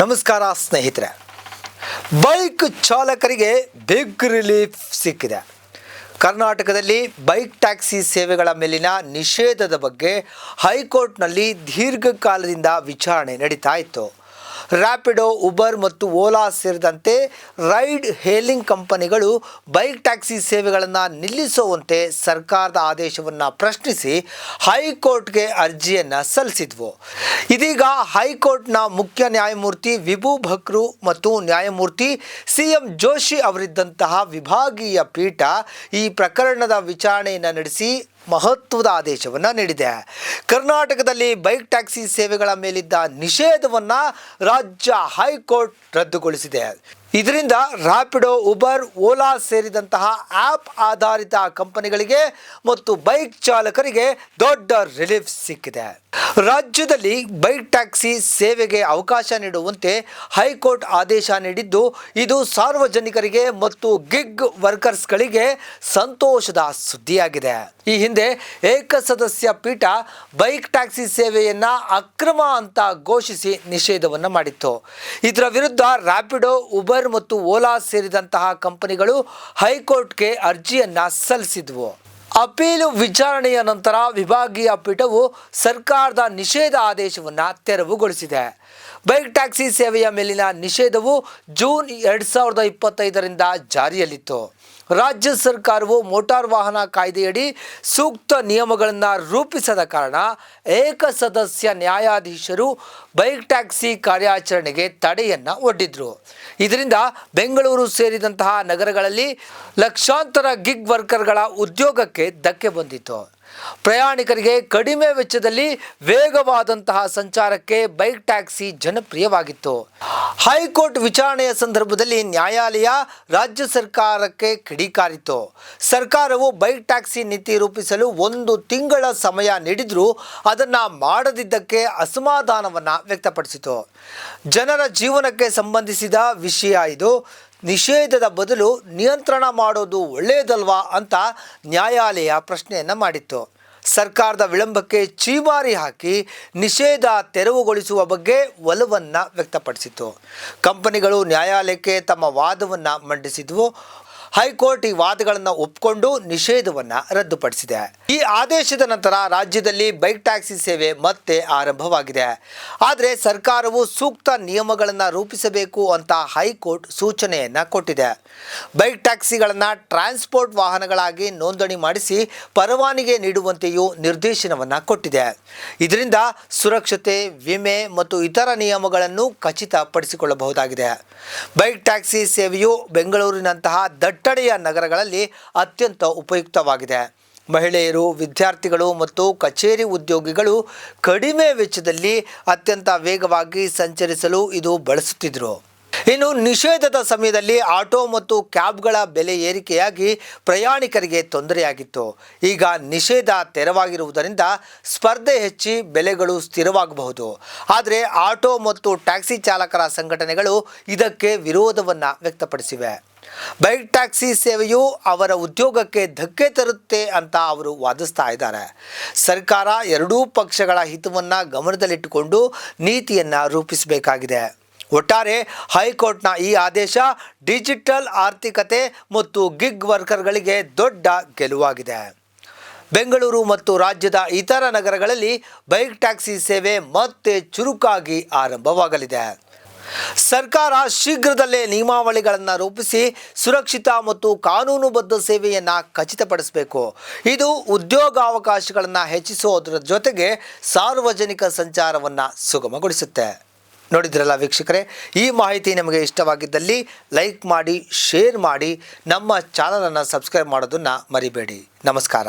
ನಮಸ್ಕಾರ ಸ್ನೇಹಿತರೆ. ಬೈಕ್ ಚಾಲಕರಿಗೆ ಬಿಗ್ ರಿಲೀಫ್ ಸಿಕ್ಕಿದೆ. ಕರ್ನಾಟಕದಲ್ಲಿ ಬೈಕ್ ಟ್ಯಾಕ್ಸಿ ಸೇವೆಗಳ ಮೇಲಿನ ನಿಷೇಧದ ಬಗ್ಗೆ ಹೈಕೋರ್ಟ್ನಲ್ಲಿ ದೀರ್ಘಕಾಲದಿಂದ ವಿಚಾರಣೆ ನಡೀತಾ ಇತ್ತು. ರ್ಯಾಪಿಡೋ ಉಬರ್ ಮತ್ತು ಓಲಾ ಸೇರಿದಂತೆ ರೈಡ್ ಹೇಲಿಂಗ್ ಕಂಪನಿಗಳು ಬೈಕ್ ಟ್ಯಾಕ್ಸಿ ಸೇವೆಗಳನ್ನು ನಿಲ್ಲಿಸುವಂತೆ ಸರ್ಕಾರದ ಆದೇಶವನ್ನು ಪ್ರಶ್ನಿಸಿ ಹೈಕೋರ್ಟ್ಗೆ ಅರ್ಜಿಯನ್ನು ಸಲ್ಲಿಸಿದ್ವು. ಇದೀಗ ಹೈಕೋರ್ಟ್ನ ಮುಖ್ಯ ನ್ಯಾಯಮೂರ್ತಿ ವಿಭು ಭಕ್ರು ಮತ್ತು ನ್ಯಾಯಮೂರ್ತಿ ಸಿ ಎಂ ಜೋಶಿ ಅವರಿದ್ದಂತಹ ವಿಭಾಗೀಯ ಪೀಠ ಈ ಪ್ರಕರಣದ ವಿಚಾರಣೆಯನ್ನು ನಡೆಸಿ ಮಹತ್ವದ ಆದೇಶವನ್ನು ನೀಡಿದೆ. ಕರ್ನಾಟಕದಲ್ಲಿ ಬೈಕ್ ಟ್ಯಾಕ್ಸಿ ಸೇವೆಗಳ ಮೇಲಿದ್ದ ನಿಷೇಧವನ್ನು ರಾಜ್ಯ ಹೈಕೋರ್ಟ್ ರದ್ದುಗೊಳಿಸಿದೆ. ಇದರಿಂದ ರ್ಯಾಪಿಡೋ ಉಬರ್, ಓಲಾ ಸೇರಿದಂತಹ ಆ್ಯಪ್ ಆಧಾರಿತ ಕಂಪನಿಗಳಿಗೆ ಮತ್ತು ಬೈಕ್ ಚಾಲಕರಿಗೆ ದೊಡ್ಡ ರಿಲೀಫ್ ಸಿಕ್ಕಿದೆ. ರಾಜ್ಯದಲ್ಲಿ ಬೈಕ್ ಟ್ಯಾಕ್ಸಿ ಸೇವೆಗೆ ಅವಕಾಶ ನೀಡುವಂತೆ ಹೈಕೋರ್ಟ್ ಆದೇಶ ನೀಡಿದ್ದು, ಇದು ಸಾರ್ವಜನಿಕರಿಗೆ ಮತ್ತು ಗಿಗ್ ವರ್ಕರ್ಸ್ಗಳಿಗೆ ಸಂತೋಷದ ಸುದ್ದಿಯಾಗಿದೆ. ಈ ಹಿಂದೆ ಏಕಸದಸ್ಯ ಪೀಠ ಬೈಕ್ ಟ್ಯಾಕ್ಸಿ ಸೇವೆಯನ್ನ ಅಕ್ರಮ ಅಂತ ಘೋಷಿಸಿ ನಿಷೇಧವನ್ನು ಮಾಡಿತ್ತು. ಇದರ ವಿರುದ್ಧ ರ್ಯಾಪಿಡೋ ಉಬರ್ ಮತ್ತು ಓಲಾ ಸೇರಿದಂತಹ ಕಂಪನಿಗಳು ಹೈಕೋರ್ಟ್ಗೆ ಅರ್ಜಿಯನ್ನ ಸಲ್ಲಿಸಿದ್ವು. ಅಪೀಲು ವಿಚಾರಣೆಯ ನಂತರ ವಿಭಾಗೀಯ ಪೀಠವು ಸರ್ಕಾರದ ನಿಷೇಧ ಆದೇಶವನ್ನು ತೆರವುಗೊಳಿಸಿದೆ. ಬೈಕ್ ಟ್ಯಾಕ್ಸಿ ಸೇವೆಯ ಮೇಲಿನ ನಿಷೇಧವು ಜೂನ್ ಎರಡು ಸಾವಿರದ ಇಪ್ಪತ್ತೈದರಿಂದ ಜಾರಿಯಲ್ಲಿತ್ತು. ರಾಜ್ಯ ಸರ್ಕಾರವು ಮೋಟಾರ್ ವಾಹನ ಕಾಯ್ದೆಯಡಿ ಸೂಕ್ತ ನಿಯಮಗಳನ್ನು ರೂಪಿಸದ ಕಾರಣ ಏಕಸದಸ್ಯ ನ್ಯಾಯಾಧೀಶರು ಬೈಕ್ ಟ್ಯಾಕ್ಸಿ ಕಾರ್ಯಾಚರಣೆಗೆ ತಡೆಯನ್ನು ಒಡ್ಡಿದ್ರು. ಇದರಿಂದ ಬೆಂಗಳೂರು ಸೇರಿದಂತಹ ನಗರಗಳಲ್ಲಿ ಲಕ್ಷಾಂತರ ಗಿಗ್ ವರ್ಕರ್ಗಳ ಉದ್ಯೋಗಕ್ಕೆ ಧಕ್ಕೆ ಬಂದಿತ್ತು. ಪ್ರಯಾಣಿಕರಿಗೆ ಕಡಿಮೆ ವೆಚ್ಚದಲ್ಲಿ ವೇಗವಾದಂತಹ ಸಂಚಾರಕ್ಕೆ ಬೈಕ್ ಟ್ಯಾಕ್ಸಿ ಜನಪ್ರಿಯವಾಗಿತ್ತು. ಹೈಕೋರ್ಟ್ ವಿಚಾರಣೆಯ ಸಂದರ್ಭದಲ್ಲಿ ನ್ಯಾಯಾಲಯ ರಾಜ್ಯ ಸರ್ಕಾರಕ್ಕೆ ಕಿಡಿಕಾರಿತು ಸರ್ಕಾರವು ಬೈಕ್ ಟ್ಯಾಕ್ಸಿ ನೀತಿ ರೂಪಿಸಲು ಒಂದು ತಿಂಗಳ ಸಮಯ ನೀಡಿದ್ರೂ ಅದನ್ನು ಮಾಡದಿದ್ದಕ್ಕೆ ಅಸಮಾಧಾನವನ್ನು ವ್ಯಕ್ತಪಡಿಸಿತು. ಜನರ ಜೀವನಕ್ಕೆ ಸಂಬಂಧಿಸಿದ ವಿಷಯ ಇದು. ನಿಷೇಧದ ಬದಲು ನಿಯಂತ್ರಣ ಮಾಡೋದು ಒಳ್ಳೆಯದಲ್ವಾ ಅಂತ ನ್ಯಾಯಾಲಯ ಪ್ರಶ್ನೆಯನ್ನು ಮಾಡಿತ್ತು. ಸರ್ಕಾರದ ವಿಳಂಬಕ್ಕೆ ಚೀಮಾರಿ ಹಾಕಿ ನಿಷೇಧ ತೆರವುಗೊಳಿಸುವ ಬಗ್ಗೆ ಒಲವನ್ನು ವ್ಯಕ್ತಪಡಿಸಿತು ಕಂಪನಿಗಳು ನ್ಯಾಯಾಲಯಕ್ಕೆ ತಮ್ಮ ವಾದವನ್ನು ಮಂಡಿಸಿದ್ವು. ಹೈಕೋರ್ಟ್ ಈ ವಾದಗಳನ್ನು ಒಪ್ಪಿಕೊಂಡು ನಿಷೇಧವನ್ನು ರದ್ದುಪಡಿಸಿದೆ. ಈ ಆದೇಶದ ನಂತರ ರಾಜ್ಯದಲ್ಲಿ ಬೈಕ್ ಟ್ಯಾಕ್ಸಿ ಸೇವೆ ಮತ್ತೆ ಆರಂಭವಾಗಿದೆ. ಆದರೆ ಸರ್ಕಾರವು ಸೂಕ್ತ ನಿಯಮಗಳನ್ನು ರೂಪಿಸಬೇಕು ಅಂತ ಹೈಕೋರ್ಟ್ ಸೂಚನೆಯನ್ನು ಕೊಟ್ಟಿದೆ. ಬೈಕ್ ಟ್ಯಾಕ್ಸಿಗಳನ್ನು ಟ್ರಾನ್ಸ್ಪೋರ್ಟ್ ವಾಹನಗಳಾಗಿ ನೋಂದಣಿ ಮಾಡಿಸಿ ಪರವಾನಿಗೆ ನೀಡುವಂತೆಯೂ ನಿರ್ದೇಶನವನ್ನು ಕೊಟ್ಟಿದೆ. ಇದರಿಂದ ಸುರಕ್ಷತೆ, ವಿಮೆ ಮತ್ತು ಇತರ ನಿಯಮಗಳನ್ನು ಖಚಿತಪಡಿಸಿಕೊಳ್ಳಬಹುದಾಗಿದೆ. ಬೈಕ್ ಟ್ಯಾಕ್ಸಿ ಸೇವೆಯು ಬೆಂಗಳೂರಿನಂತಹ ದಟ್ಟಣೆಯ ನಗರಗಳಲ್ಲಿ ಅತ್ಯಂತ ಉಪಯುಕ್ತವಾಗಿದೆ. ಮಹಿಳೆಯರು, ವಿದ್ಯಾರ್ಥಿಗಳು ಮತ್ತು ಕಚೇರಿ ಉದ್ಯೋಗಿಗಳು ಕಡಿಮೆ ವೆಚ್ಚದಲ್ಲಿ ಅತ್ಯಂತ ವೇಗವಾಗಿ ಸಂಚರಿಸಲು ಇದು ಬಳಸುತ್ತಿದ್ದರು ಇನ್ನು ನಿಷೇಧದ ಸಮಯದಲ್ಲಿ ಆಟೋ ಮತ್ತು ಕ್ಯಾಬ್ಗಳ ಬೆಲೆ ಏರಿಕೆಯಾಗಿ ಪ್ರಯಾಣಿಕರಿಗೆ ತೊಂದರೆಯಾಗಿತ್ತು. ಈಗ ನಿಷೇಧ ತೆರವಾಗಿರುವುದರಿಂದ ಸ್ಪರ್ಧೆ ಹೆಚ್ಚಿ ಬೆಲೆಗಳು ಸ್ಥಿರವಾಗಬಹುದು. ಆದರೆ ಆಟೋ ಮತ್ತು ಟ್ಯಾಕ್ಸಿ ಚಾಲಕರ ಸಂಘಟನೆಗಳು ಇದಕ್ಕೆ ವಿರೋಧವನ್ನು ವ್ಯಕ್ತಪಡಿಸಿವೆ. ಬೈಕ್ ಟ್ಯಾಕ್ಸಿ ಸೇವೆಯು ಅವರ ಉದ್ಯೋಗಕ್ಕೆ ಧಕ್ಕೆ ತರುತ್ತೆ ಅಂತ ಅವರು ವಾದಿಸ್ತಾ ಇದ್ದಾರೆ. ಸರ್ಕಾರ ಎರಡೂ ಪಕ್ಷಗಳ ಹಿತವನ್ನು ಗಮನದಲ್ಲಿಟ್ಟುಕೊಂಡು ನೀತಿಯನ್ನು ರೂಪಿಸಬೇಕಾಗಿದೆ. ಒಟ್ಟಾರೆ ಹೈಕೋರ್ಟ್ನ ಈ ಆದೇಶ ಡಿಜಿಟಲ್ ಆರ್ಥಿಕತೆ ಮತ್ತು ಗಿಗ್ ವರ್ಕರ್ಗಳಿಗೆ ದೊಡ್ಡ ಗೆಲುವಾಗಿದೆ. ಬೆಂಗಳೂರು ಮತ್ತು ರಾಜ್ಯದ ಇತರ ನಗರಗಳಲ್ಲಿ ಬೈಕ್ ಟ್ಯಾಕ್ಸಿ ಸೇವೆ ಮತ್ತೆ ಚುರುಕಾಗಿ ಆರಂಭವಾಗಲಿದೆ. ಸರ್ಕಾರ ಶೀಘ್ರದಲ್ಲೇ ನಿಯಮಾವಳಿಗಳನ್ನು ರೂಪಿಸಿ ಸುರಕ್ಷಿತ ಮತ್ತು ಕಾನೂನುಬದ್ಧ ಸೇವೆಯನ್ನು ಖಚಿತಪಡಿಸಬೇಕು. ಇದು ಉದ್ಯೋಗಾವಕಾಶಗಳನ್ನು ಹೆಚ್ಚಿಸುವುದರ ಜೊತೆಗೆ ಸಾರ್ವಜನಿಕ ಸಂಚಾರವನ್ನು ಸುಗಮಗೊಳಿಸುತ್ತೆ. ನೋಡಿದ್ರಲ್ಲ ವೀಕ್ಷಕರೇ, ಈ ಮಾಹಿತಿ ನಿಮಗೆ ಇಷ್ಟವಾಗಿದ್ದಲ್ಲಿ ಲೈಕ್ ಮಾಡಿ, ಶೇರ್ ಮಾಡಿ, ನಮ್ಮ ಚಾನಲನ್ನು ಸಬ್ಸ್ಕ್ರೈಬ್ ಮಾಡೋದನ್ನು ಮರಿಬೇಡಿ. ನಮಸ್ಕಾರ.